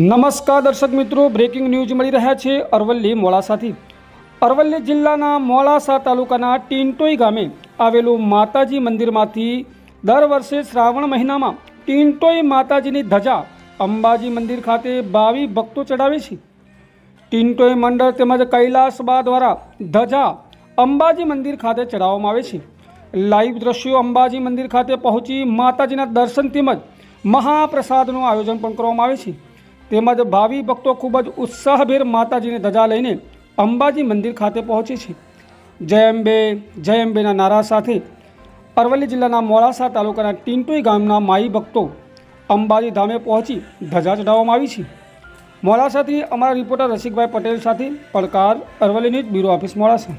નમસ્કાર દર્શક મિત્રો બ્રેકિંગ ન્યૂઝ મળી રહ્યા છે અરવલ્લી મોડાસાથી. અરવલ્લી જિલ્લાના મોડાસા તાલુકાના ટીન્ટોઈ ગામે આવેલું માતાજી મંદિરમાંથી દર વર્ષે શ્રાવણ મહિનામાં ટીન્ટોઈ માતાજીની ધજા અંબાજી મંદિર ખાતે ભાવિ ભક્તો ચડાવે છે. ટીન્ટોઈ મંડળ તેમજ કૈલાસ બા દ્વારા ધજા અંબાજી મંદિર ખાતે ચડાવવામાં આવે છે. લાઈવ દ્રશ્યો અંબાજી મંદિર ખાતે પહોંચી માતાજીના દર્શન તેમજ મહાપ્રસાદનું આયોજન પણ કરવામાં આવે છે. તેમજ ભાવિ ભક્તો ખૂબ જ ઉત્સાહભેર માતાજીની ધજા લઈને અંબાજી મંદિર ખાતે પહોંચે છે. જય અંબે, જય અંબેના નારા સાથે અરવલ્લી જિલ્લાના મોડાસા તાલુકાના ટીંટોઈ ગામના માઈ ભક્તો અંબાજી ધામે પહોંચી ધજા ચઢાવવામાં આવી છે. મોડાસાથી અમારા રિપોર્ટર રસિકભાઈ પટેલ સાથે પડકાર Aravalli news bureau office Modasa.